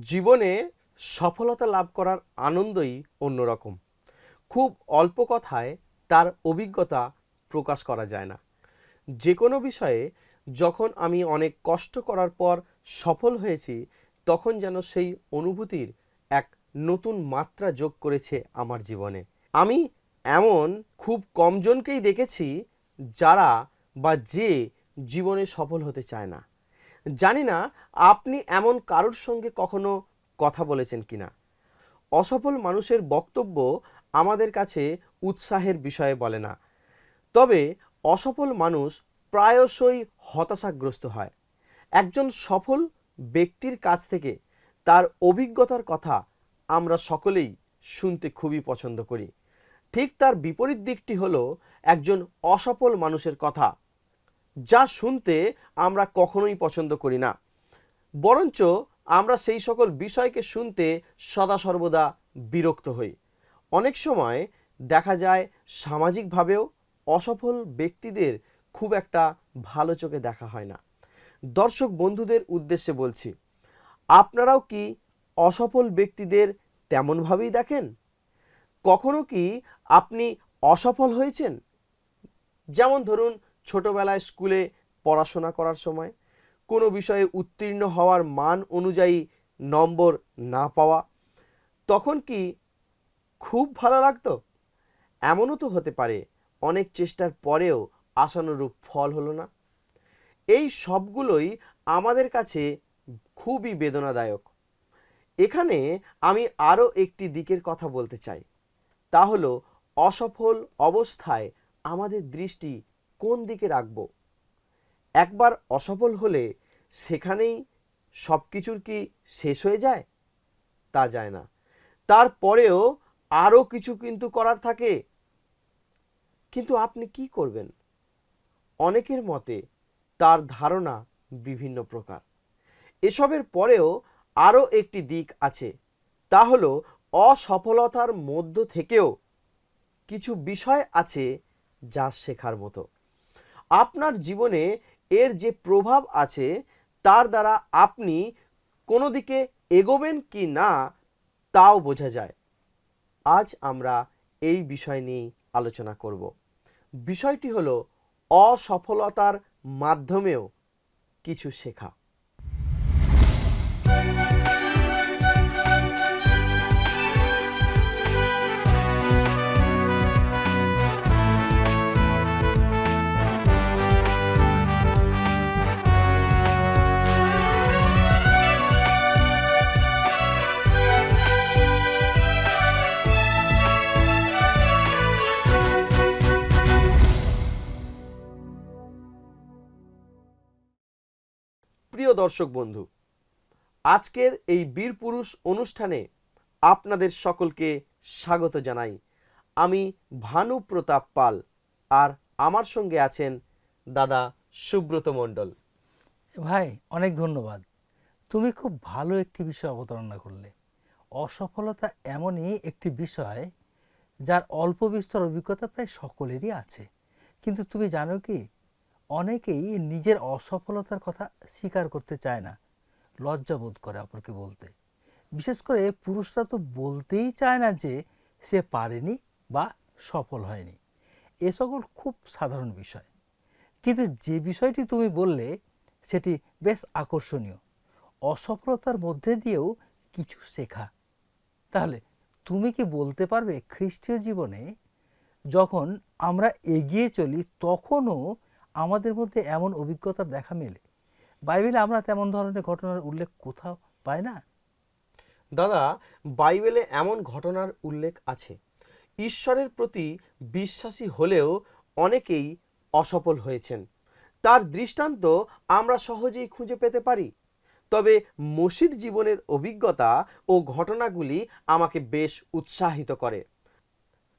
জীবনে সফলতা লাভ করার আনন্দই অন্যরকম। খুব অল্প কথায় তার অভিজ্ঞতা প্রকাশ করা যায় না। যে কোনো বিষয়ে যখন আমি অনেক কষ্ট করার পর সফল হয়েছি, তখন যেন সেই অনুভূতির এক নতুন মাত্রা যোগ করেছে আমার জীবনে। আমি এমন খুব কমজনকেই দেখেছি যারা বা যে জীবনে সফল হতে চায় না। জানি না আপনি এমন কারোর সঙ্গে কখনো কথা বলেছেন কিনা। অসফল মানুষের বক্তব্য আমাদের কাছে উৎসাহের বিষয়ে বলে না। তবে অসফল মানুষ প্রায়শই হতাশাগ্রস্ত হয়। একজন সফল ব্যক্তির কাছ থেকে তার অভিজ্ঞতার কথা আমরা সকলেই শুনতে খুবই পছন্দ করি। ঠিক তার বিপরীত দিকটি হলো একজন অসফল মানুষের কথা যা শুনতে আমরা কখনোই পছন্দ করি না। বরঞ্চ আমরা সেই সকল বিষয়কে শুনতে সদা সর্বদা বিরক্ত হই। অনেক সময় দেখা যায় সামাজিকভাবেও অসফল ব্যক্তিদের খুব একটা ভালো চোখে দেখা হয় না। দর্শক বন্ধুদের উদ্দেশ্যে বলছি, আপনারাও কি অসফল ব্যক্তিদের তেমনভাবেই দেখেন? কখনো কি আপনি অসফল হয়েছেন? যেমন ধরুন ছোটবেলায় স্কুলে পড়াশোনা করার সময় কোনো বিষয়ে উত্তীর্ণ হওয়ার মান অনুযায়ী নম্বর না পাওয়া, তখন কি খুব ভালো লাগতো? এমনও তো হতে পারে, অনেক চেষ্টার পরেও আশানুরূপ ফল হলো না। এই সবগুলোই আমাদের কাছে খুবই বেদনাদায়ক। এখানে আমি আরও একটি দিকের কথা বলতে চাই। তা হলো, অসফল অবস্থায় আমাদের দৃষ্টি কোন দিকে রাখব? একবার অসফল হলে সেখানেই সব কিছুর কি শেষ হয়ে যায়? তা যায় না। তারপরেও আরও কিছু কিন্তু করার থাকে। কিন্তু আপনি কি করবেন? অনেকের মতে তার ধারণা বিভিন্ন প্রকার। এসবের পরেও আরও একটি দিক আছে। তা হলো অসফলতার মধ্য থেকেও কিছু বিষয় আছে যা শেখার মতো। আপনার জীবনে এর যে প্রভাব আছে, তার দ্বারা আপনি কোনো দিকে এগোবেন কি না, তাও বোঝা যায়। আজ আমরা এই বিষয় নিয়েই আলোচনা করব। বিষয়টি হলো অসফলতার মাধ্যমেও কিছু শেখা। প্রিয় দর্শক বন্ধু, আজকের এই বীর পুরুষ অনুষ্ঠানে আপনাদের সকলকে স্বাগত জানাই। আমি ভানু প্রতাপ পাল আর আমার সঙ্গে আছেন দাদা সুব্রত মণ্ডল। ভাই, অনেক ধন্যবাদ। তুমি খুব ভালো একটি বিষয় অবতারণা করলে। অসফলতা এমনই একটি বিষয় যার অল্প বিস্তর অভিজ্ঞতা প্রায় সকলেরই আছে। কিন্তু তুমি জানো কি অনেকেই নিজের অসফলতার কথা স্বীকার করতে চায় না, লজ্জা বোধ করে অপরকে বলতে। বিশেষ করে পুরুষরা তো বলতেই চায় না যে সে পারেনি বা সফল হয়নি। এ সকল খুব সাধারণ বিষয়। কিন্তু যে বিষয়টি তুমি বললে, সেটি বেশ আকর্ষণীয়। অসফলতার মধ্যে দিয়েও কিছু শেখা। তাহলে তুমি কি বলতে পারবে খ্রিস্টীয় জীবনে, যখন আমরা এগিয়ে চলি, তখনও আমাদের মধ্যে এমন অভিজ্ঞতার দেখা মেলে। বাইবেলে আমরা তেমন ধরনের ঘটনার উল্লেখ কোথাও পাই না। দাদা, বাইবেলে এমন ঘটনার উল্লেখ আছে। ঈশ্বরের প্রতি বিশ্বাসী হলেও অনেকেই অসফল হয়েছেন। তার দৃষ্টান্ত আমরা সহজেই খুঁজে পেতে পারি। তবে মসির জীবনের অভিজ্ঞতা ও ঘটনাগুলি আমাকে বেশ উৎসাহিত করে।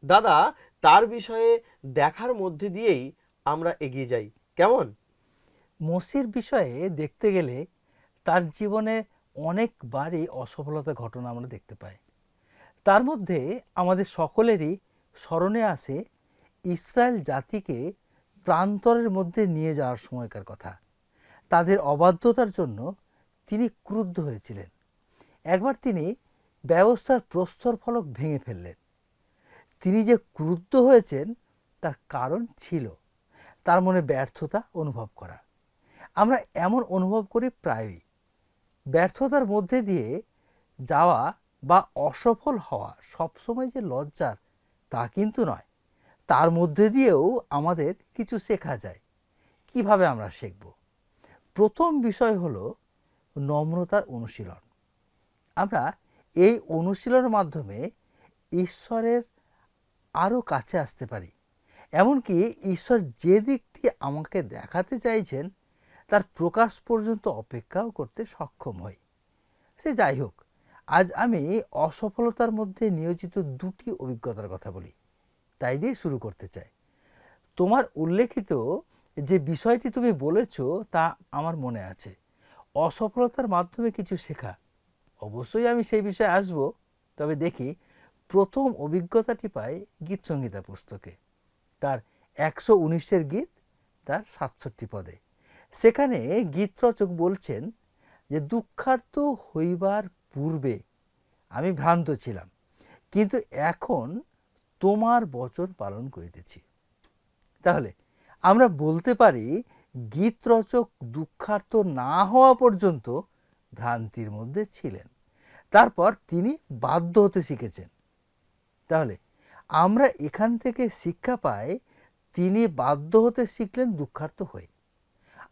দাদা, তার বিষয়ে দেখার মধ্যে দিয়েই আমরা এগিয়ে যাই। কেমন? মসির বিষয়ে দেখতে গেলে তার জীবনে অনেকবারই অসফলতার ঘটনা আমরা দেখতে পাই। তার মধ্যে আমাদের সকলেরই স্মরণে আসে ইসরায়েল জাতিকে প্রান্তরের মধ্যে নিয়ে যাওয়ার সময়কার কথা। তাদের অবাধ্যতার জন্য তিনি ক্রুদ্ধ হয়েছিলেন। একবার তিনি ব্যবস্থার প্রস্তর ফলক ভেঙে ফেললেন। তিনি যে ক্রুদ্ধ হয়েছেন, তার কারণ ছিল তার মনে ব্যর্থতা অনুভব করা। আমরা এমন অনুভব করি প্রায়ই। ব্যর্থতার মধ্যে দিয়ে যাওয়া বা অসফল হওয়া সবসময় যে লজ্জার, তা কিন্তু নয়। তার মধ্যে দিয়েও আমাদের কিছু শেখা যায়। কীভাবে আমরা শিখব? প্রথম বিষয় হলো নম্রতার অনুশীলন। আমরা এই অনুশীলনের মাধ্যমে ঈশ্বরের আরও কাছে আসতে পারি। এমনকি ঈশ্বর যে দিকটি আমাকে দেখাতে চাইছেন, তার প্রকাশ পর্যন্ত অপেক্ষাও করতে সক্ষম হই। সে যাই হোক, আজ আমি অসফলতার মধ্যে নিয়োজিত দুটি অভিজ্ঞতার কথা বলি, তাই দিয়ে শুরু করতে চাই। তোমার উল্লেখিত যে বিষয়টি তুমি বলেছ, তা আমার মনে আছে। অসফলতার মাধ্যমে কিছু শেখা। অবশ্যই আমি সেই বিষয়ে আসব, তবে দেখি, প্রথম অভিজ্ঞতাটি পাই গীত সংহিতা পুস্তকে। তার একশো উনিশের গীত তার সাতষট্টি পদে। সেখানে গীতরচক বলছেন যে, দুঃখার্ত হইবার পূর্বে আমি ভ্রান্ত ছিলাম, কিন্তু এখন তোমার বচন পালন করিতেছি। তাহলে আমরা বলতে পারি গীতরচক দুঃখার্ত না হওয়া পর্যন্ত ভ্রান্তির মধ্যে ছিলেন। তারপর তিনি বাধ্য হতে শিখেছেন। তাহলে আমরা এখান থেকে শিক্ষা পাই, তিনি বাধ্য হতে শিখলেন দুঃখার্ত হয়ে।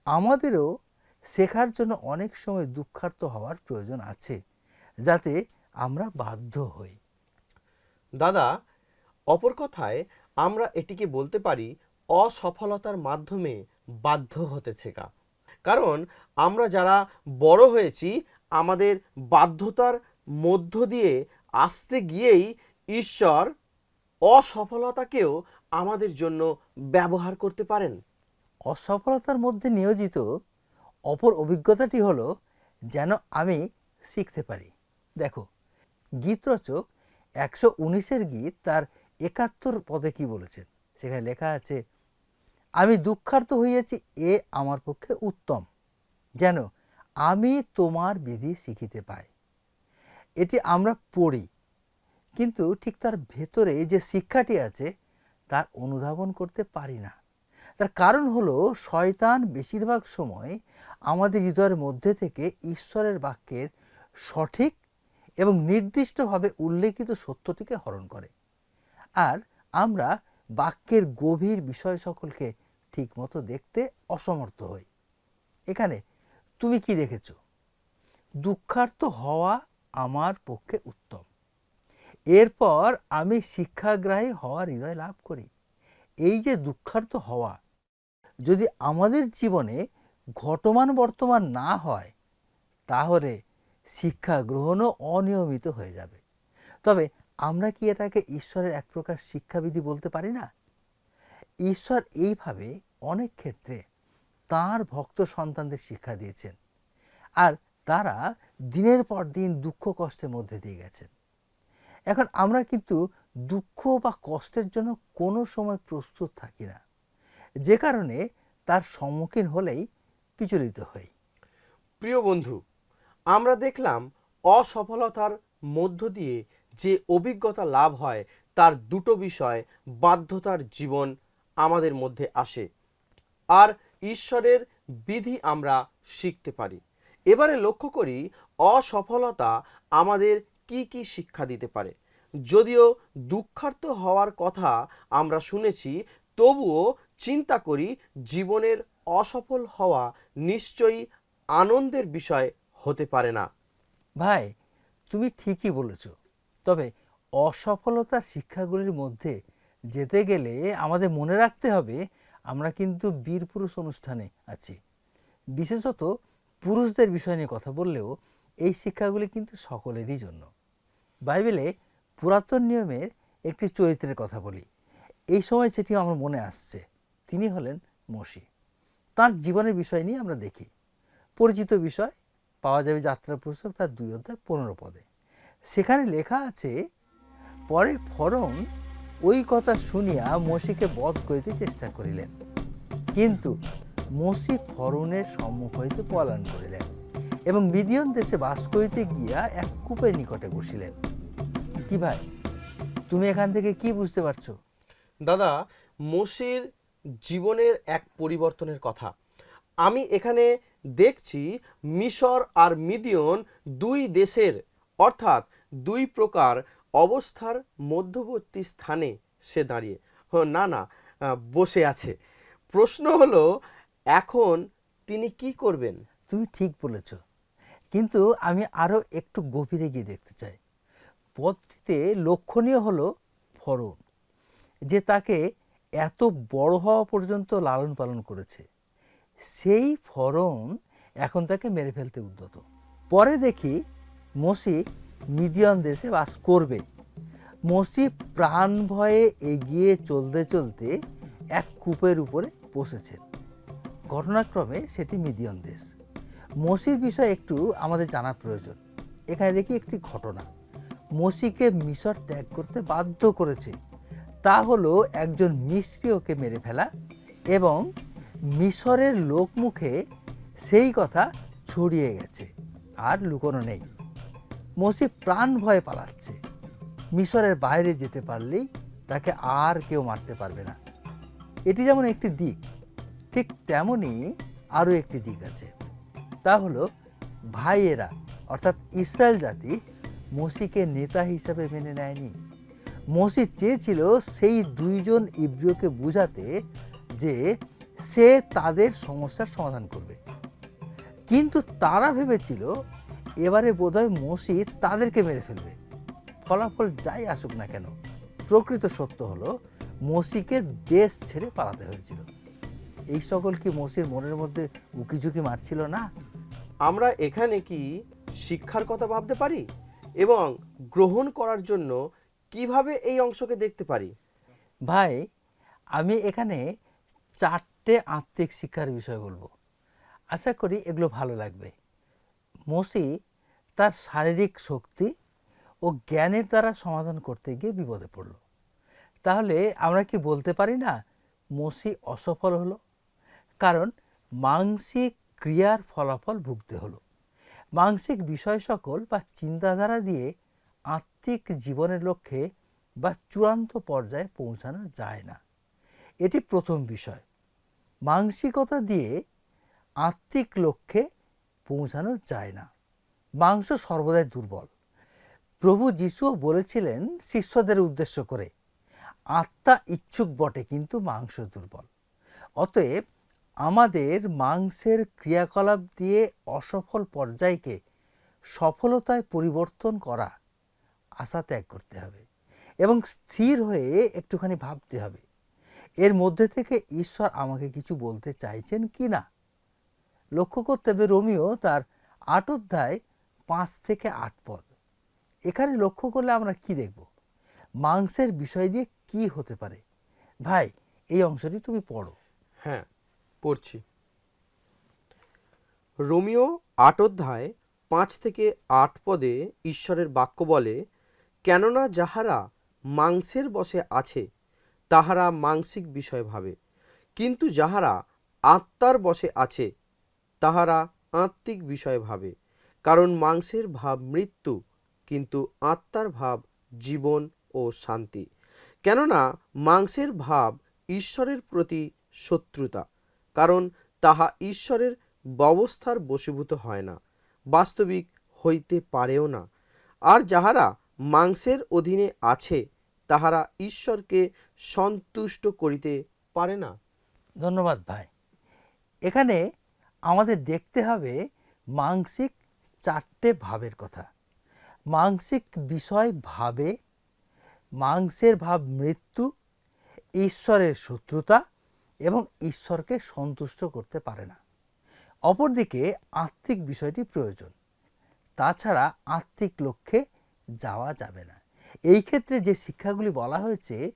আমাদেরও শেখার জন্য অনেক সময় দুঃখার্ত হওয়ার প্রয়োজন আছে, যাতে আমরা বাধ্য হই। দাদা, অপর কথায় আমরা এটিকে বলতে পারি অসফলতার মাধ্যমে বাধ্য হতে শেখা। কারণ আমরা যারা বড় হয়েছি, আমাদের বাধ্যতার মধ্য দিয়ে আসতে গিয়েই ঈশ্বর অসফলতাকেও আমাদের জন্য ব্যবহার করতে পারেন। অসফলতার মধ্যে নিয়োজিত অপর অভিজ্ঞতাটি হলো যেন আমি শিখতে পারি। দেখো, গীতরচক একশো উনিশের গীত তার একাত্তর পদে কি বলেছেন? সেখানে লেখা আছে, আমি দুঃখার্ত হইয়াছি, এ আমার পক্ষে উত্তম। যেন আমি তোমার বিধি শিখিতে পাই। এটি আমরা পড়ি কিন্তু ঠিক তার ভেতরে যে শিক্ষাটি আছে, তার অনুধাবন করতে পারি না। তার কারণ হলো শয়তান বেশিরভাগ সময় আমাদের হৃদয়ের মধ্যে থেকে ঈশ্বরের বাক্যের সঠিক এবং নির্দিষ্টভাবে উল্লেখিত সত্যটিকে হরণ করে। আর আমরা বাক্যের গভীর বিষয় সকলকে ঠিকমতো দেখতে অসমর্থ হই। এখানে তুমি কি দেখেছ? দুঃখার্থ হওয়া আমার পক্ষে উত্তম। এরপর আমি শিক্ষাগ্রাহী হওয়ার হৃদয় লাভ করি। এই যে দুঃখার্থ হওয়া, যদি আমাদের জীবনে ঘটমান বর্তমান না হয়, তাহলে শিক্ষা গ্রহণও অনিয়মিত হয়ে যাবে। তবে আমরা কি এটাকে ঈশ্বরের এক প্রকার শিক্ষাবিধি বলতে পারি না? ঈশ্বর এইভাবে অনেক ক্ষেত্রে তার ভক্ত সন্তানদের শিক্ষা দিয়েছেন। আর তারা দিনের পর দিন দুঃখ কষ্টের মধ্যে দিয়ে গেছেন। এখন আমরা কিন্তু দুঃখ বা কষ্টের জন্য কোনো সময় প্রস্তুত থাকি না। যে কারণে তার সম্মুখীন হলেই বিচলিত হই। প্রিয় বন্ধু, আমরা দেখলাম অসফলতার মধ্য দিয়ে যে অভিজ্ঞতা লাভ হয় তার দুটো বিষয় বাধ্যতার জীবন আমাদের মধ্যে আসে আর ঈশ্বরের বিধি আমরা শিখতে পারি। এবারে লক্ষ্য করি অসফলতা আমাদের কি কি শিক্ষা দিতে পারে? যদিও দুঃখার্ত হওয়ার কথা আমরা শুনেছি, তবুও চিন্তা করি জীবনের অসফল হওয়া নিশ্চয়ই আনন্দের বিষয় হতে পারে না। ভাই, তুমি ঠিকই বলেছ। তবে অসফলতার শিক্ষাগুলির মধ্যে যেতে গেলে আমাদের মনে রাখতে হবে, আমরা কিন্তু বীর পুরুষ অনুষ্ঠানে আছি। বিশেষত পুরুষদের বিষয় নিয়ে কথা বললেও এই শিক্ষাগুলি কিন্তু সকলেরই জন্য। বাইবেলে পুরাতন নিয়মের একটি চরিত্রের কথা বলি। এই সময় সেটি আমার মনে আসছে। তিনি হলেন মসি। তার জীবনের বিষয় নিয়ে আমরা দেখি। পরিচিত বিষয় পাওয়া যাবে যাত্রা পুস্তক তার দুই অধ্যায় পনেরো পদে। সেখানে লেখা আছে, পরে ফরন ওই কথা শুনিয়া মসিকে বধ করিতে চেষ্টা করিলেন। কিন্তু মসি ফরনের সম্মুখ হইতে পলায়ন করিলেন এবং মিদিয়ন দেশে বাস করিতে গিয়া এক কূপের নিকটে বসিলেন। কি ভাই? তুমি এখান থেকে কি বুঝতে পারছ? দাদা মোশির জীবনের এক পরিবর্তনের কথা। আমি এখানে দেখছি মিশর আর মিদিয়ন দুই দেশের অর্থাৎ দুই প্রকার অবস্থার মধ্যবর্তী স্থানে সে দাঁড়িয়ে না না বসে আছে। প্রশ্ন হলো এখন তিনি কি করবেন? তুমি ঠিক বলেছ। কিন্তু আমি আরও একটু গভীরে গিয়ে দেখতে চাই। পদটিতে লক্ষণীয় হলো ফরন, যে তাকে এত বড় হওয়া পর্যন্ত লালন পালন করেছে। সেই ফরন এখন তাকে মেরে ফেলতে উদ্যত। পরে দেখি মসি মিডিয়াম দেশে বাস করবে। মসি প্রাণ ভয়ে এগিয়ে চলতে চলতে এক কূপের উপরে বসেছেন। ঘটনাক্রমে সেটি মিডিয়াম দেশ। মসির বিষয়ে একটু আমাদের জানা প্রয়োজন। এখানে দেখি একটি ঘটনা। মসিকে মিশর ত্যাগ করতে বাধ্য করেছে। তা হলো একজন মিস্ত্রি ওকে মেরে ফেলা এবং মিশরের লোকমুখে সেই কথা ছড়িয়ে গেছে, আর লুকোনো নেই। মসি প্রাণ ভয়ে পালাচ্ছে। মিশরের বাইরে যেতে পারলেই তাকে আর কেউ মারতে পারবে না। এটি যেমন একটি দিক, ঠিক তেমনই আরও একটি দিক আছে। তা হলো ভাইয়েরা, অর্থাৎ ইসরায়েল জাতি মসিকে নেতা হিসাবে মেনে নেয়নি। মসি চেয়েছিল সেই দুইজন ইব্রিয়কে বুঝাতে যে সে তাদের সমস্যার সমাধান করবে। কিন্তু তারা ভেবেছিল এবারে বোধহয় মসি তাদেরকে মেরে ফেলবে। ফলাফল যাই আসুক না কেন, প্রকৃত সত্য হলো মসিকে দেশ ছেড়ে পালাতে হয়েছিল। এই সকল কি মসির মনের মধ্যে উকিঝুঁকি মারছিল না? আমরা এখানে কি শিক্ষার কথা ভাবতে পারি? এবং গ্রহণ করার জন্য কীভাবে এই অংশকে দেখতে পারি? ভাই, আমি এখানে চারটে আত্মিক শিক্ষার বিষয় বলব। আশা করি এগুলো ভালো লাগবে। মসি তার শারীরিক শক্তি ও জ্ঞানের দ্বারা সমাধান করতে গিয়ে বিপদে পড়ল। তাহলে আমরা কি বলতে পারি না মসি অসফল হলো? কারণ মানসিক ক্রিয়ার ফলাফল ভুগতে হলো। মানসিক বিষয় সকল বা চিন্তাধারা দিয়ে আত্মিক জীবনের লক্ষ্যে বা চূড়ান্ত পর্যায়ে পৌঁছানো যায় না। এটি প্রথম বিষয়। মানসিকতা দিয়ে আত্মিক লক্ষ্যে পৌঁছানো যায় না। মাংস সর্বদাই দুর্বল। প্রভু যিশুও বলেছিলেন শিষ্যদের উদ্দেশ্য করে, আত্মা ইচ্ছুক বটে, কিন্তু মাংস দুর্বল। অতএব আমাদের মাংসের ক্রিয়াকলাপ দিয়ে অসফল পর্যায়কে সফলতায় পরিবর্তন করা আশা ত্যাগ করতে হবে এবং স্থির হয়ে একটুখানি ভাবতে হবে। এর মধ্যে থেকে ঈশ্বর আমাকে কিছু বলতে চাইছেন কি না? লক্ষ্য করতে হবে রোমিও তার আট অধ্যায় পাঁচ থেকে আট পদ। এখানে লক্ষ্য করলে আমরা কি দেখব? মাংসের বিষয় দিয়ে কি হতে পারে? ভাই, এই অংশটি তুমি পড়ো। হ্যাঁ পড়ছি। রোমিও আট অধ্যায় পাঁচ থেকে আট পদে ঈশ্বরের বাক্য বলে, কেননা যাহারা মাংসের বশে আছে, তাহারা মাংসিক বিষয় ভাবে। কিন্তু যাহারা আত্মার বশে আছে, তাহারা আত্মিক বিষয় ভাবে। কারণ মাংসের ভাব মৃত্যু, কিন্তু আত্মার ভাব জীবন ও শান্তি। কেননা মাংসের ভাব ঈশ্বরের প্রতি শত্রুতা। কারণ তাহা ঈশ্বরের ব্যবস্থার বশীভূত হয় না, বাস্তবিক হইতে পারেও না। আর যাহারা মাংসের অধীনে আছে, তাহারা ঈশ্বরকে সন্তুষ্ট করিতে পারে না। ধন্যবাদ ভাই। এখানে আমাদের দেখতে হবে মানসিক চারটে ভাবের কথা। মানসিক বিষয় ভাবে, মাংসের ভাব মৃত্যু, ঈশ্বরের শত্রুতা এবং ঈশ্বরকে সন্তুষ্ট করতে পারে না। অপরদিকে আত্মিক বিষয়টি প্রয়োজন। তাছাড়া আত্মিক লক্ষ্যে যাওয়া যাবে না। এই ক্ষেত্রে যে শিক্ষাগুলি বলা হয়েছে,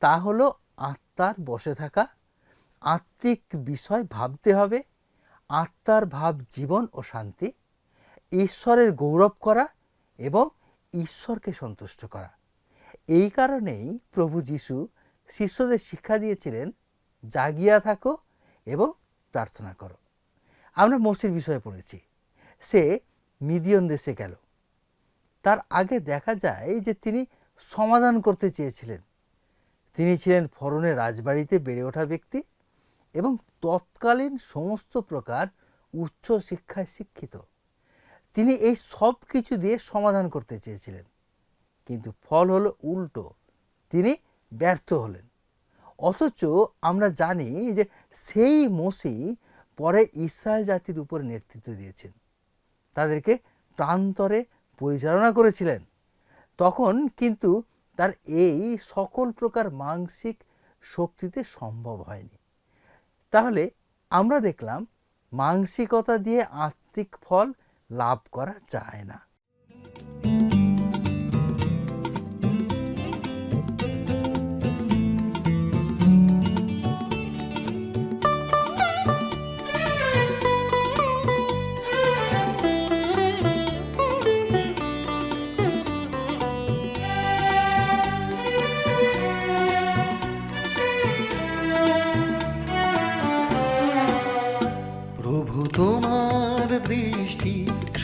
তা হলো আত্মার বসে থাকা, আত্মিক বিষয় ভাবতে হবে, আত্মার ভাব জীবন ও শান্তি, ঈশ্বরের গৌরব করা এবং ঈশ্বরকে সন্তুষ্ট করা। এই কারণেই প্রভু যিশু শিষ্যদের শিক্ষা দিয়েছিলেন জাগিয়া থাকো এবং প্রার্থনা করো। আমরা মসির বিষয়ে পড়েছি। সে মিদিয়ন দেশে গেল। তার আগে দেখা যায় যে তিনি সমাধান করতে চেয়েছিলেন। তিনি ছিলেন ফরনের রাজবাড়িতে বেড়ে ওঠা ব্যক্তি এবং তৎকালীন সমস্ত প্রকার উচ্চ শিক্ষায় শিক্ষিত। তিনি এই সব কিছু দিয়ে সমাধান করতে চেয়েছিলেন। কিন্তু ফল হলো উল্টো। তিনি ব্যর্থ হলেন। অথচ আমরা জানি যে সেই মসি পরে ইসরায়েল জাতির উপর নেতৃত্ব দিয়েছেন। তাদেরকে প্রান্তরে পরিচালনা করেছিলেন। তখন কিন্তু তার এই সকল প্রকার মানসিক শক্তিতে সম্ভব হয়নি। তাহলে আমরা দেখলাম মানসিকতা দিয়ে আত্মিক ফল লাভ করা যায় না।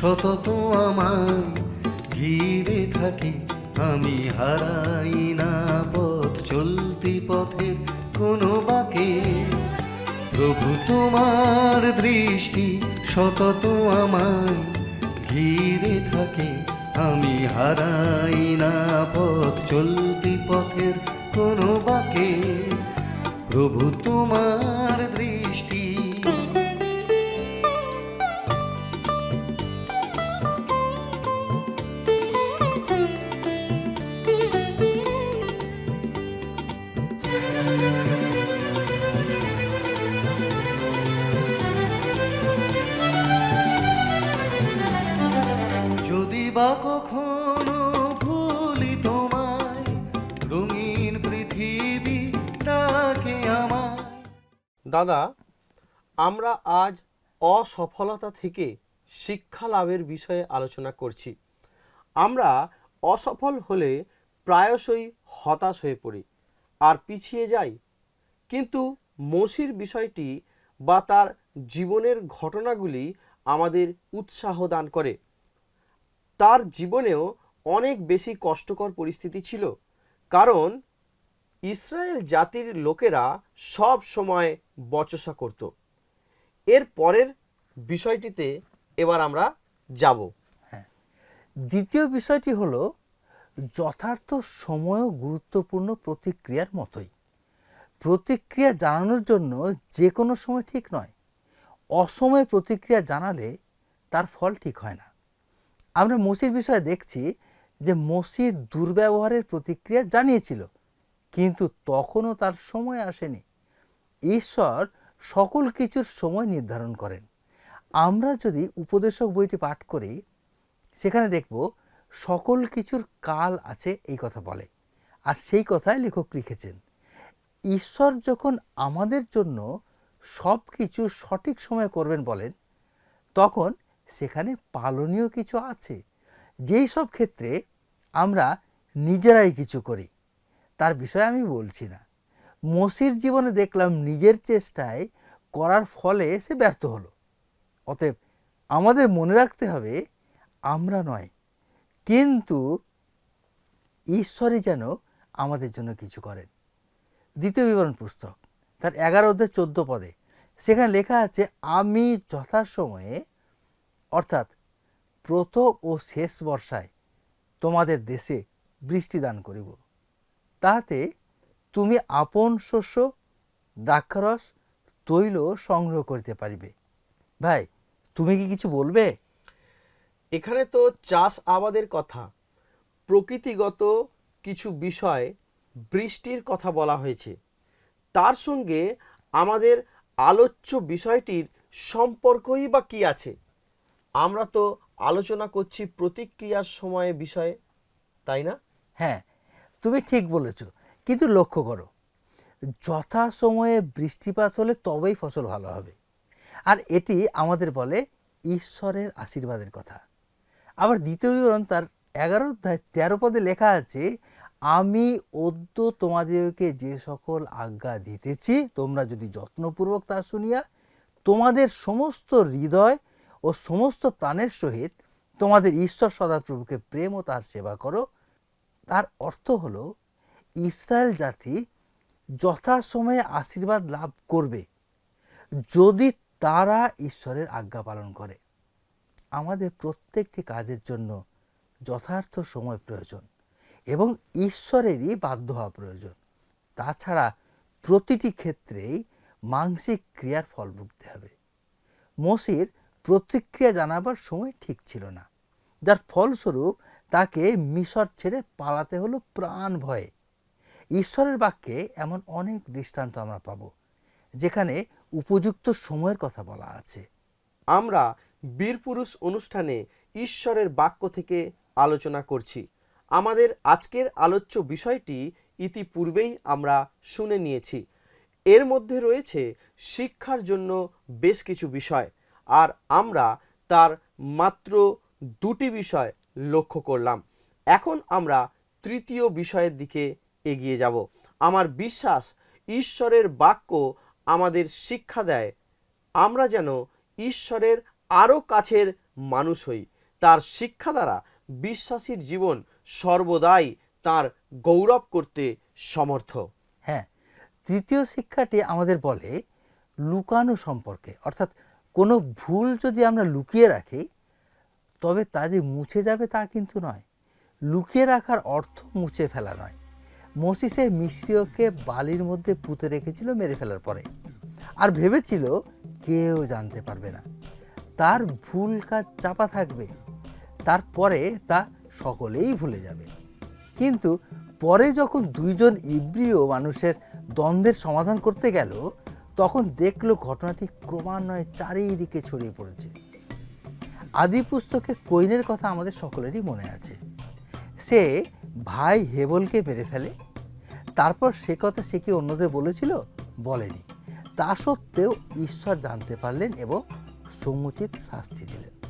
সতত আমায় ঘিরে থাকে। আমি হারাই না পথ, চলতি পথের কোনো বাকে। প্রভু, তোমার দৃষ্টি সতত আমায় ঘিরে থাকে। আমি হারাই না পথ, চলতি যদি বা রঙিন পৃথিবী আমায়। দাদা, আমরা আজ অসফলতা থেকে শিক্ষা লাভের বিষয়ে আলোচনা করছি। আমরা অসফল হলে প্রায়শই হতাশ হয়ে পড়ি। আর পিছিয়ে যাই। কিন্তু মসির বিষয়টি বা তার জীবনের ঘটনাগুলি আমাদের উৎসাহ দান করে। তার জীবনেও অনেক বেশি কষ্টকর পরিস্থিতি ছিল। কারণ ইসরায়েল জাতির লোকেরা সব সময় বচসা করত। এর পরের বিষয়টিতে এবার আমরা যাব। দ্বিতীয় বিষয়টি হলো যথার্থ সময়ও গুরুত্বপূর্ণ প্রতিক্রিয়ার মতোই। প্রতিক্রিয়া জানানোর জন্য যে কোনো সময় ঠিক নয়। অসময়ে প্রতিক্রিয়া জানালে তার ফল ঠিক হয় না। আমরা মসির বিষয়ে দেখছি যে মসির দুর্ব্যবহারের প্রতিক্রিয়া জানিয়েছিল, কিন্তু তখনও তার সময় আসেনি। ঈশ্বর সকল কিছুর সময় নির্ধারণ করেন। আমরা যদি উপদেশক বইটি পাঠ করি, সেখানে দেখব সকল কিছুর কাল আছে এই কথা বলে। আর সেই কথাই লেখক লিখেছেন। ঈশ্বর যখন আমাদের জন্য সব কিছু সঠিক সময় করবেন বলেন, তখন সেখানে পালনীয় কিছু আছে। যেই সব ক্ষেত্রে আমরা নিজেরাই কিছু করি, তার বিষয়ে আমি বলছি না। মসির জীবনে দেখলাম নিজের চেষ্টায় করার ফলে সে ব্যর্থ হলো। অতএব আমাদের মনে রাখতে হবে, আমরা নয় কিন্তু ঈশ্বরই যেন আমাদের জন্য কিছু করেন। দ্বিতীয় বিবরণ পুস্তক, তার এগারো অধ্যায় চোদ্দ পদে। সেখানে লেখা আছে, আমি যথাসময়ে, অর্থাৎ প্রথম ও শেষ বর্ষায় তোমাদের দেশে বৃষ্টি দান করিব। তাহাতে তুমি আপন শস্য, দ্রাক্ষারস, তৈল সংগ্রহ করিতে পারিবে। ভাই, তুমি কি কিছু বলবে? এখানে তো চাষ আবাদের কথা। প্রকৃতিগত কিছু বিষয় বৃষ্টির কথা বলা হয়েছে। তার সঙ্গে আমাদের আলোচ্য বিষয়টির সম্পর্কই বা কী আছে? আমরা তো আলোচনা করছি প্রতিক্রিয়ার সময়ে বিষয়ে, তাই না? হ্যাঁ তুমি ঠিক বলেছ। কিন্তু লক্ষ্য করো, যথা সময়ে বৃষ্টিপাত হলে তবেই ফসল ভালো হবে। আর এটি আমাদের বলে ঈশ্বরের আশীর্বাদের কথা। আবার দ্বিতীয় বিবরণ তার এগারো অধ্যায় তেরো পদে লেখা আছে, আমি অদ্য তোমাদেরকে যে সকল আজ্ঞা দিতেছি, তোমরা যদি যত্নপূর্বক তা শুনিয়া তোমাদের সমস্ত হৃদয় ও সমস্ত প্রাণের সহিত তোমাদের ঈশ্বর সদাপ্রভুকে প্রেম ও তার সেবা করো। তার অর্থ হলো, ইসরায়েল জাতি যথাসময়ে আশীর্বাদ লাভ করবে যদি তারা ঈশ্বরের আজ্ঞা পালন করে। আমাদের প্রত্যেকটি কাজের জন্য যথার্থ সময় প্রয়োজন এবং ঈশ্বরেরই বাধ্য হওয়া প্রয়োজন। তাছাড়া প্রতিটি ক্ষেত্রেই মানসিক ক্রিয়ার ফল ভুগতে হবে। মসির প্রতিক্রিয়া জানাবার সময় ঠিক ছিল না, যার ফলস্বরূপ তাকে মিশর ছেড়ে পালাতে হলো প্রাণ ভয়ে। ঈশ্বরের বাক্যে এমন অনেক দৃষ্টান্ত আমরা পাব, যেখানে উপযুক্ত সময়ের কথা বলা আছে। আমরা বীরপুরুষ অনুষ্ঠানে ঈশ্বরের বাক্য থেকে আলোচনা করছি। আমাদের আজকের আলোচ্য বিষয়টি ইতিপূর্বেই আমরা শুনে নিয়েছি। এর মধ্যে রয়েছে শিক্ষার জন্য বেশ কিছু বিষয়, আর আমরা তার মাত্র দুটি বিষয় লক্ষ্য করলাম। এখন আমরা তৃতীয় বিষয়ের দিকে এগিয়ে যাব। আমার বিশ্বাস, ঈশ্বরের বাক্য আমাদের শিক্ষা দেয়। আমরা যেন ঈশ্বরের আরও কাছের মানুষ হই। তার শিক্ষা দ্বারা বিশ্বাসীর জীবন সর্বদাই তার গৌরব করতে সমর্থ। হ্যাঁ তৃতীয় শিক্ষাটি আমাদের বলে লুকানো সম্পর্কে। অর্থাৎ কোনো ভুল যদি আমরা লুকিয়ে রাখি, তবে তা যে মুছে যাবে তা কিন্তু নয়। লুকিয়ে রাখার অর্থ মুছে ফেলা নয়। মসিসে মিশ্রীয়কে বালির মধ্যে পুঁতে রেখেছিল, মেরে ফেলার পরে। আর ভেবেছিল কেউ জানতে পারবে না। তার ভুল কাজ চাপা থাকবে। তারপরে তা সকলেই ভুলে যাবে। কিন্তু পরে যখন দুইজন ইব্রিয় মানুষের দ্বন্দ্বের সমাধান করতে গেল, তখন দেখল ঘটনাটি ক্রমান্বয়ে চারিদিকে ছড়িয়ে পড়েছে। আদি পুস্তকে কৈনের কথা আমাদের সকলেরই মনে আছে। সে ভাই হেবলকে মেরে ফেলে। তারপর সে কথা সে কি অন্যদের বলেছিল? বলেনি। তা সত্ত্বেও ঈশ্বর জানতে পারলেন এবং সমুচিত শাস্তি দিলেন।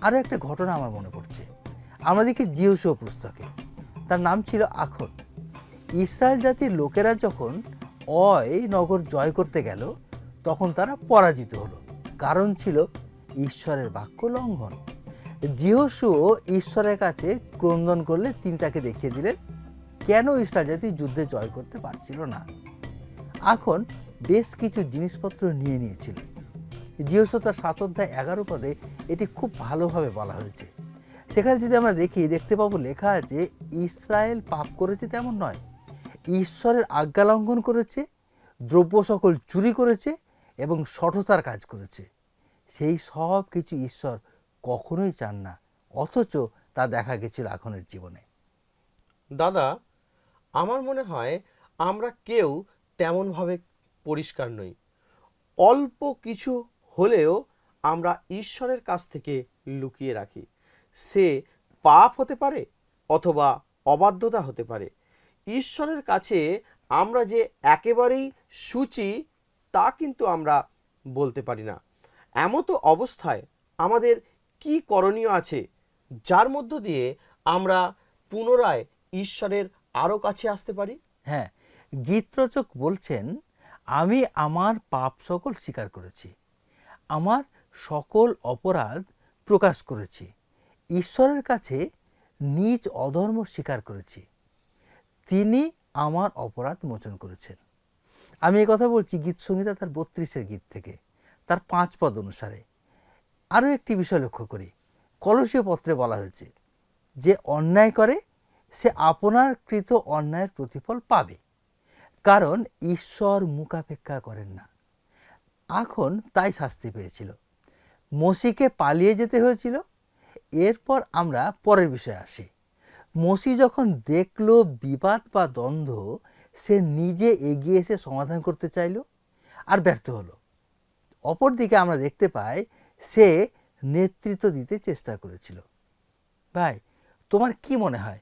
আরও একটা ঘটনা আমার মনে পড়ছে। আমরা দেখি পুস্তকে। তার নাম ছিল আখন ইসরায়েল জাতির লোকেরা যখন অয় নগর জয় করতে গেল, তখন তারা পরাজিত হলো। কারণ ছিল ঈশ্বরের বাক্য লঙ্ঘন। জিহসুও ঈশ্বরের কাছে ক্রন্দন করলে তিনি তাকে দেখিয়ে দিলেন, কেন ইসরায়েল জাতি যুদ্ধে জয় করতে পারছিল না? এখন বেশ কিছু জিনিসপত্র নিয়ে নিয়েছিল। জিহসু তার সাত অধ্যায় এগারো পদে এটি খুব ভালোভাবে বলা হয়েছে। সেখানে যদি আমরা দেখি, দেখতে পাবো লেখা আছে, ইসরায়েল পাপ করেছে তেমন নয়। ঈশ্বরের আজ্ঞা লঙ্ঘন করেছে, দ্রব্য সকল চুরি করেছে এবং সঠতার কাজ করেছে। সেই সব কিছু ঈশ্বর কখনোই চান না, অথচ তা দেখা গেছিল এখনের জীবনে। দাদা, আমার মনে হয় আমরা কেউ তেমনভাবে পরিষ্কার নই। অল্প কিছু হলেও আমরা ঈশ্বরের কাছ থেকে লুকিয়ে রাখি। সে পাপ হতে পারে অথবা অবাধ্যতা হতে পারে। ঈশ্বরের কাছে আমরা যে একেবারেই সূচি, তা কিন্তু আমরা বলতে পারি না। এমতো অবস্থায় আমাদের কি করণীয় আছে, যার মধ্য দিয়ে আমরা পুনরায় ঈশ্বরের আরও কাছে আসতে পারি? হ্যাঁ গীতরচক বলছেন, আমি আমার পাপ সকল স্বীকার করেছি। আমার সকল অপরাধ প্রকাশ করেছি। ঈশ্বরের কাছে নিজ অধর্ম স্বীকার করেছি। তিনি আমার অপরাধ মোচন করেছেন। আমি এই কথা বলছি গীত সংহিতা তার বত্রিশের গীত থেকে, তার পাঁচ পদ অনুসারে। আরও একটি বিষয় লক্ষ্য করি। কলসীয় পত্রে বলা হয়েছে, যে অন্যায় করে, সে আপনার কৃত অন্যায়ের প্রতিফল পাবে। কারণ ঈশ্বর মুখাপেক্ষা করেন না। এখন তাই শাস্তি পেয়েছিল। মসিকে পালিয়ে যেতে হয়েছিল। এরপর আমরা পরের বিষয়ে আসি। মসি যখন দেখল বিবাদ বা দ্বন্দ্ব, সে নিজে এগিয়ে এসে সমাধান করতে চাইল আর ব্যর্থ হলো। অপরদিকে আমরা দেখতে পাই, সে নেতৃত্ব দিতে চেষ্টা করেছিল। ভাই, তোমার কি মনে হয়?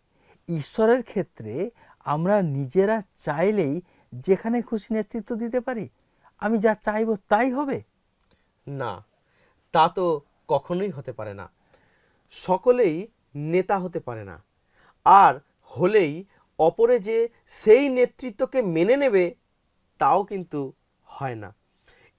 ঈশ্বরের ক্ষেত্রে আমরা নিজেরা চাইলেই যেখানে খুশি নেতৃত্ব দিতে পারি? আমি যা চাইব তাই হবে? না, তা তো কখনোই হতে পারে না। সকলেই নেতা হতে পারে না। আর হলেই অপরে যে সেই নেতৃত্বকে মেনে নেবে, তাও কিন্তু হয় না।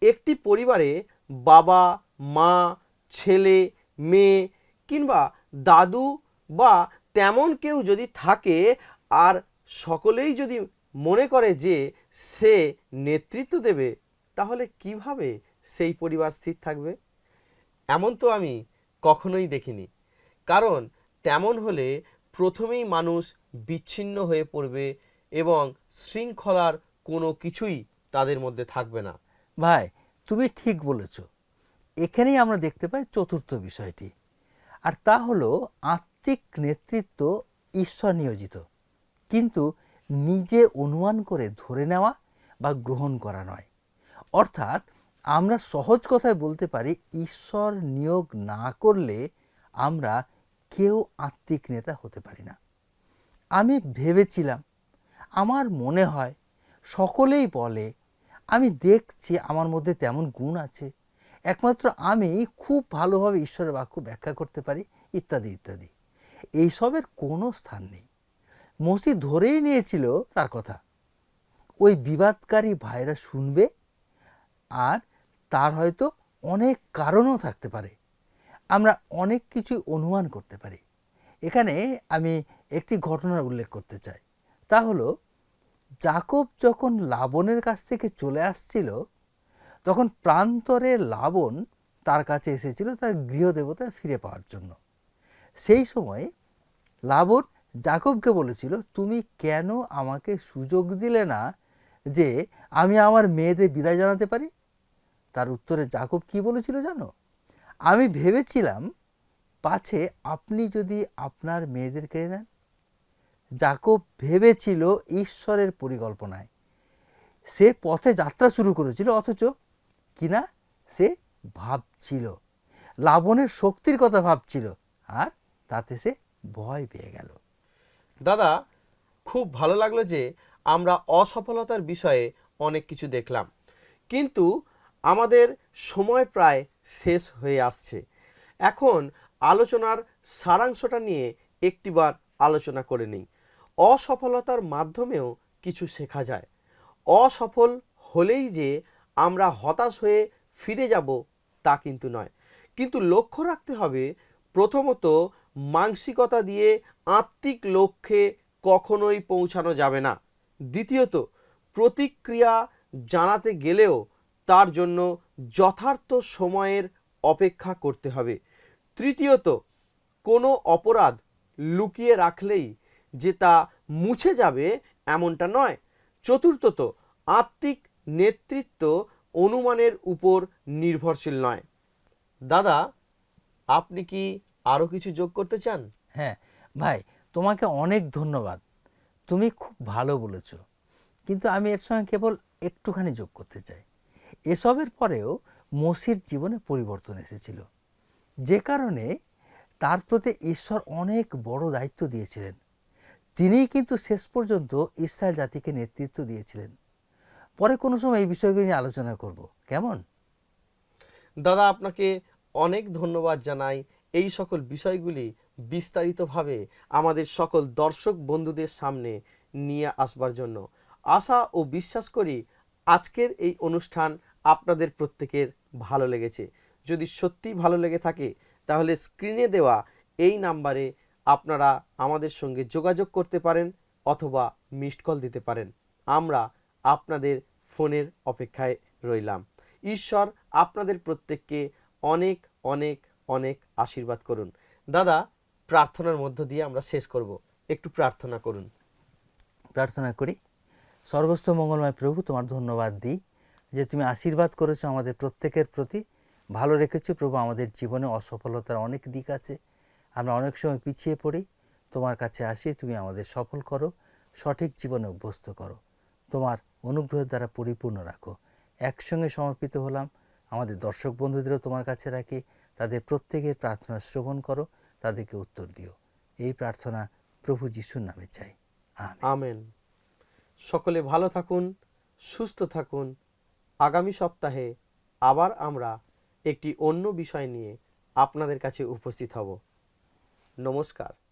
একটি পরিবারে বাবা, মা, ছেলে, মেয়ে কিংবা দাদু বা তেমন কেউ যদি থাকে, আর সকলেই যদি মনে করে যে সে নেতৃত্ব দেবে তাহলে কীভাবে সেই পরিবার স্থির থাকবে? এমন তো আমি কখনোই দেখিনি। কারণ তেমন হলে প্রথমেই মানুষ বিচ্ছিন্ন হয়ে পড়বে এবং শৃঙ্খলার কোনো কিছুই তাদের মধ্যে থাকবে না। ভাই, তুমি ঠিক বলেছ। এখানেই আমরা দেখতে পাই চতুর্থ বিষয়টি। আর তা হলো আত্মিক নেতৃত্ব ঈশ্বর নিয়োজিত। কিন্তু নিজে অনুমান করে ধরে নেওয়া বা গ্রহণ করা নয়। অর্থাৎ আমরা সহজ কথায় বলতে পারি, ঈশ্বর নিয়োগ না করলে আমরা কেউ আত্মিক নেতা হতে পারি না। আমি ভেবেছিলাম, আমার মনে হয় সকলেই বলে, আমি দেখছি আমার মধ্যে তেমন গুণ আছে, একমাত্র আমি খুব ভালোভাবে ঈশ্বরের বাক্য ব্যাখ্যা করতে পারি, ইত্যাদি ইত্যাদি। এইসবের কোনো স্থান নেই। মসি ধরেই নিয়েছিল তার কথা। ওই বিবাদকারী ভাইরা শুনবে আর তার হয়তো অনেক কারণও থাকতে পারে। আমরা অনেক কিছু অনুমান করতে পারি। এখানে আমি একটি ঘটনার উল্লেখ করতে চাই। তা হলো, জাকব যখন লাবণের কাছ থেকে চলে আসছিল, তখন প্রান্তরে লাবণ তার কাছে এসেছিল তার গৃহদেবতা ফিরে পাওয়ার জন্য। সেই সময় লাবণ জাকবকে বলেছিল, তুমি কেন আমাকে সুযোগ দিলে না যে আমি আমার মেয়েদের বিদায় জানাতে পারি? তার উত্তরে জাকব কি বলেছিল জানো? আমি ভেবেছিলাম, পাছে আপনি যদি আপনার মেয়েদের কেড়ে নেন। জাকব ভেবেছিল ঈশ্বরের পরিকল্পনায়। সে পথে যাত্রা শুরু করেছিল, অথচ কিনা সে ভাবছিল, লাবণের শক্তির কথা ভাবছিল, আর তাতে সে ভয় পেয়ে গেল। দাদা, খুব ভালো লাগল যে আমরা অসফলতার বিষয়ে অনেক কিছু দেখলাম। কিন্তু আমাদের সময় প্রায় শেষ হয়ে আসছে। এখন আলোচনার সারাংশটা নিয়ে একটিবার আলোচনা করে নিই। অসফলতার মাধ্যমেও কিছু শেখা যায়। অসফল হলেই যে আমরা হতাশ হয়ে ফিরে যাব তা কিন্তু নয়। কিন্তু লক্ষ্য রাখতে হবে, প্রথমত মানসিকতা দিয়ে আত্মিক লক্ষ্যে কখনোই পৌঁছানো যাবে না। দ্বিতীয়ত, প্রতিক্রিয়া জানাতে গেলেও তার জন্য যথার্থ সময়ের অপেক্ষা করতে হবে। তৃতীয়ত, কোনো অপরাধ লুকিয়ে রাখলেই যে তা মুছে যাবে এমনটা নয়। চতুর্থত, আত্মিক নেতৃত্ব অনুমানের উপর নির্ভরশীল নয়। দাদা, আপনি কি আরও কিছু যোগ করতে চান? হ্যাঁ ভাই, তোমাকে অনেক ধন্যবাদ। তুমি খুব ভালো বলেছ। কিন্তু আমি এর সঙ্গে কেবল একটুখানি যোগ করতে চাই। এসবের পরেও মসির জীবনে পরিবর্তন এসেছিল। যে কারণে তার প্রতি ঈশ্বর অনেক বড় দায়িত্ব দিয়েছিলেন। তিনিই কিন্তু শেষ পর্যন্ত ইসরায়েল জাতিকে নেতৃত্ব দিয়েছিলেন। পরে কোনো সময় এই বিষয়গুলি নিয়ে আলোচনা করব। কেমন? দাদা, আপনাকে অনেক ধন্যবাদ জানাই। এই সকল বিষয়গুলি বিস্তারিতভাবে আমাদের সকল দর্শক বন্ধুদের সামনে নিয়ে আসবার জন্য। আশা ও বিশ্বাস করি আজকের এই অনুষ্ঠান আপনাদের প্রত্যেকের ভালো লেগেছে। যদি সত্যি ভালো লেগে থাকে, তাহলে স্ক্রিনে দেওয়া এই নাম্বারে আপনারা আমাদের সঙ্গে যোগাযোগ করতে পারেন অথবা মিসড কল দিতে পারেন। আমরা আপনাদের ফোনের অপেক্ষায় রইলাম। ঈশ্বর আপনাদের প্রত্যেককে অনেক অনেক অনেক আশীর্বাদ করুন। দাদা, প্রার্থনার মধ্য দিয়ে আমরা শেষ করব। একটু প্রার্থনা করুন। প্রার্থনা করি স্বর্গস্থ মঙ্গলময় প্রভু, তোমার ধন্যবাদ দিই। যে তুমি আশীর্বাদ করেছ আমাদের প্রত্যেকের প্রতি, ভালো রেখেছো প্রভু, আমাদের জীবনে অসফলতার অনেক দিক আছে। আমরা অনেক সময় পিছিয়ে পড়ি, তোমার কাছে আসি, তুমি আমাদের সফল করো, সঠিক জীবনে অভ্যস্ত করো। তোমার অনুগ্রহের দ্বারা পরিপূর্ণ রাখো। একসঙ্গে সমর্পিত হলাম, আমাদের দর্শক বন্ধুদেরও তোমার কাছে রাখি, তাদের প্রত্যেকের প্রার্থনা শ্রবণ করো, তাদেরকে উত্তর দিও। এই প্রার্থনা প্রভু যিশুর নামে চাই। আমেন। সকলে ভালো থাকুন, সুস্থ থাকুন আগামী সপ্তাহে আবার আমরা একটি অন্য বিষয় নিয়ে আপনাদের কাছে উপস্থিত হব। নমস্কার।